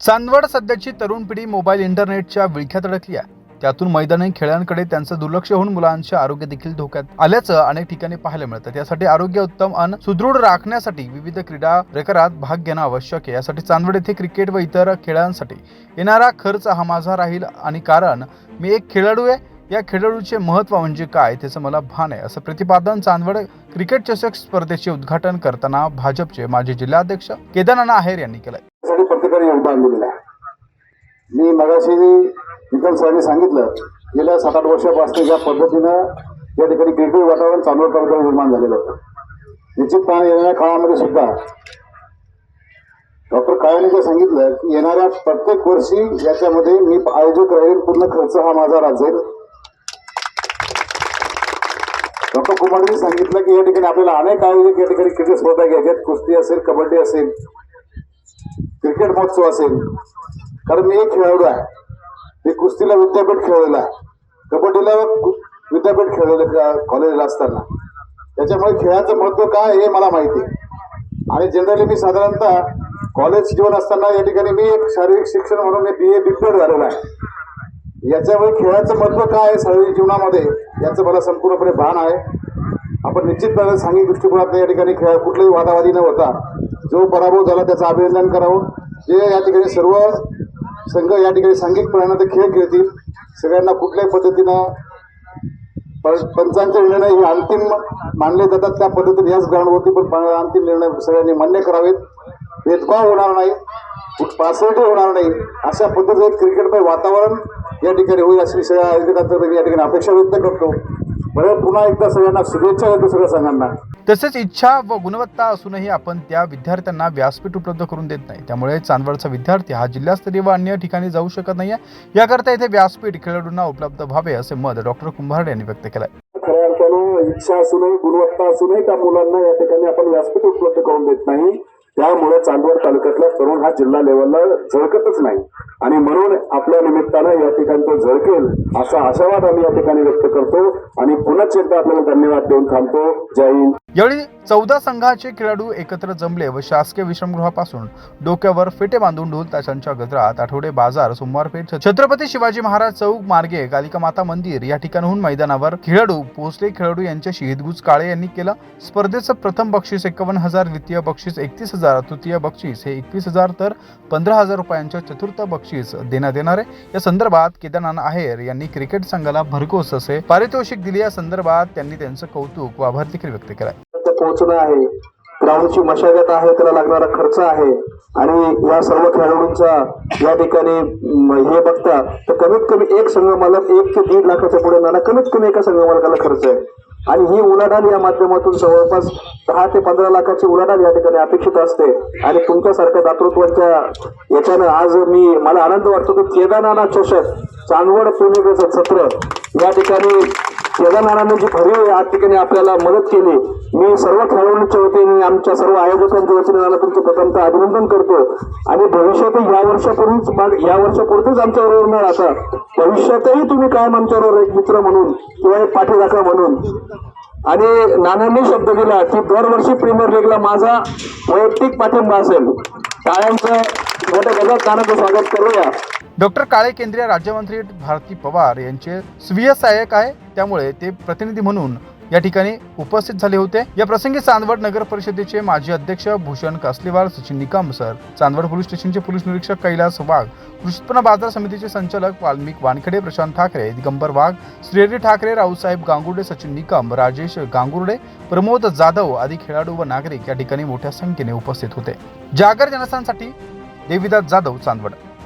चांदवड सध्याची तरुण पिढी मोबाईल इंटरनेटच्या विळख्यात अडकली आहे. त्यातून मैदानी खेळांकडे त्यांचं दुर्लक्ष होऊन मुलांचे आरोग्य देखील धोक्यात आल्याचं अनेक ठिकाणी पाहायला मिळतं. त्यासाठी आरोग्य उत्तम आणि सुदृढ राखण्यासाठी विविध क्रीडा प्रकारात भाग घेणं आवश्यक आहे. यासाठी चांदवड येथे क्रिकेट व इतर खेळांसाठी येणारा खर्च हा माझा राहील आणि कारण मी एक खेळाडू आहे. या खेळाडूचे महत्त्व म्हणजे काय त्याचं मला भान आहे. असं प्रतिपादन चांदवड क्रिकेट चषक स्पर्धेचे उद्घाटन करताना भाजपचे माजी जिल्हाध्यक्ष केदारनाथ आहेर यांनी केलं साठी योगदान दिलेलं आहे. मी मगाशी विकल सरांनी सांगितलं गेल्या सात आठ वर्षापासून ज्या पद्धतीनं या ठिकाणी क्रिकेट वातावरण चांगलं तालुक्यात निर्माण झालेलं होतं. निश्चितपणे येणाऱ्या काळामध्ये सुद्धा डॉक्टर काळ्याने जे सांगितलं की येणाऱ्या प्रत्येक वर्षी याच्यामध्ये मी आयोजित राहील पूर्ण खर्च हा माझा राजेल डॉक्टर कुमारने सांगितलं की या ठिकाणी आपल्याला अनेक आयोजक या ठिकाणी क्रिकेट स्पर्धा घ्यायच्यात कुस्ती असेल कबड्डी असेल क्रिकेट महोत्सव असेल. कारण मी एक खेळाडू आहे. मी कुस्तीला विद्यापीठ खेळलेला आहे. कबड्डीला विद्यापीठ खेळलेलं कॉलेजला असताना. त्याच्यामुळे खेळाचं महत्त्व काय हे मला माहिती आहे. आणि जनरली मी साधारणतः कॉलेज जीवन असताना या ठिकाणी मी एक शारीरिक शिक्षण म्हणून मी बी ए बिपेड झालेला आहे. याच्यामुळे खेळाचं महत्त्व काय आहे शारीरिक जीवनामध्ये याचं मला संपूर्णपणे भान आहे. आपण निश्चितपणे सांघिक दृष्टिकोनात या ठिकाणी खेळ कुठलाही वादावादी न होता जो पराभव झाला त्याचं अभिनंदन करावं. जे या ठिकाणी सर्व संघ या ठिकाणी सांघिकपणानं ते खेळ खेळतील. सगळ्यांना कुठल्याही पद्धतीनं प- पंचांचे निर्णय हे अंतिम मानले जातात त्या पद्धतीने याच ग्राउंडवरती पण अंतिम निर्णय सगळ्यांनी मान्य करावेत. भेदभाव होणार नाही. पासवर्ड होणार नाही. अशा पद्धतीचं क्रिकेटमय वातावरण या ठिकाणी होईल अशी सगळ्या आयोजकांचं या ठिकाणी अपेक्षा व्यक्त करतो. बरं पुन्हा एकदा सगळ्यांना शुभेच्छा देतो सगळ्या संघांना. तसेच इच्छा व गुणवत्ता असूनही आपण त्या विद्यार्थ्यांना व्यासपीठ उपलब्ध करून देत नाही. त्यामुळे चांदवडचा विद्यार्थी हा जिल्हास्तरीय व अन्य ठिकाणी जाऊ शकत नाही याकरता येथे व्यासपीठ खेळाडूंना उपलब्ध व्हावे असे मत डॉक्टर कुंभारडे यांनी व्यक्त केलं खऱ्या अर्थानं इच्छा असूनही गुणवत्ता असूनही त्या मुलांना या ठिकाणी आपण व्यासपीठ उपलब्ध करून देत नाही. त्यामुळे चांदवड तालुक्यातला तरुण हा जिल्हा लेवलला झळकतच नाही. आणि म्हणून आपल्या निमित्तानं या ठिकाणी तो झळकेल असा आशावाद आम्ही या ठिकाणी व्यक्त करतो. आणि पुन्हा एकदा आपल्याला धन्यवाद देऊन थांबतो. जय हिंद. यावेळी चौदा संघाचे खेळाडू एकत्र जमले व शासकीय विश्रामगृहापासून डोक्यावर फेटे बांधून ढोल ताशांच्या गजरात आठवडे बाजार सोमवार पेठ छत्रपती शिवाजी महाराज चौक मार्गे कालिका माता मंदिर या ठिकाणाहून मैदानावर खेळाडू पोहोचले खेळाडू यांच्याशी हिदगुज काळे यांनी केलं स्पर्धेचं प्रथम बक्षीस एकावन्न हजार द्वितीय बक्षीस एकतीस हजार. तृतीय बक्षीस हे एकवीस हजार तर पंधरा हजार रुपयांच्या चतुर्थ बक्षीस देण्यात येणार आहे. या संदर्भात केदारनाथ आहेर यांनी क्रिकेट संघाला भरघोस असे पारितोषिक दिले. या संदर्भात त्यांनी त्यांचं कौतुक व आभार देखील व्यक्त केलाय पोहोचणं आहे. ग्राउंडची मशागत आहे त्याला लागणारा खर्च आहे. आणि या सर्व खेळाडूंचा या ठिकाणी हे बघता तर कमीत कमी एक संघ मालक एक ते दीड लाखाच्या पुढे नाना कमीत कमी एका संघ मालकाला खर्च आहे. आणि ही उलाढाल या माध्यमातून जवळपास दहा ते पंधरा लाखाची उलाढाल या ठिकाणी अपेक्षित असते. आणि तुमच्यासारख्या दातृत्वाच्या याच्यानं आज मी मला आनंद वाटतो की केदारनाथ चषक चांदवड पुणे सत्र या ठिकाणी केदारनाथांनी जी भरीव या ठिकाणी आपल्याला मदत केली. मी सर्व खेळाडूंच्या वतीने आमच्या सर्व आयोजकांच्या वतीने मला तुमचं प्रथमतः अभिनंदन करतो. आणि भविष्यातही या वर्षापूर्वीच या वर्षापुरतेच आमच्याबरोबर न राहता भविष्यातही तुम्ही कायम आमच्याबरोबर एक मित्र म्हणून किंवा एक पाठीराखा म्हणून आणि नानांनी शब्द दिला की दरवर्षी प्रीमियर लीगला माझा वैयक्तिक पाठिंबा असेल. टाळ्यांचं मोठ्या गजात कानाचं स्वागत करूया. डॉक्टर काळे केंद्रीय राज्यमंत्री भारती पवार यांचे स्वीय सहाय्यक आहे त्यामुळे ते प्रतिनिधी म्हणून या ठिकाणी उपस्थित झाले होते. या प्रसंगी चांदवड नगर परिषदेचे माजी अध्यक्ष भूषण कासलीवाल सचिन निकम सर चांदवड पोलीस स्टेशनचे पोलीस निरीक्षक कैलास वाघ कृषी उत्पन्न बाजार समितीचे संचालक वाल्मिक वानखेडे प्रशांत ठाकरे दिगंबर वाघ श्रीहरी ठाकरे रावसाहेब गांगुर्डे सचिन निकम राजेश गांगुर्डे प्रमोद जाधव आदी खेळाडू व नागरिक या ठिकाणी मोठ्या संख्येने उपस्थित होते. जागर जनस्थानसाठी देविदास जाधव चांदवड.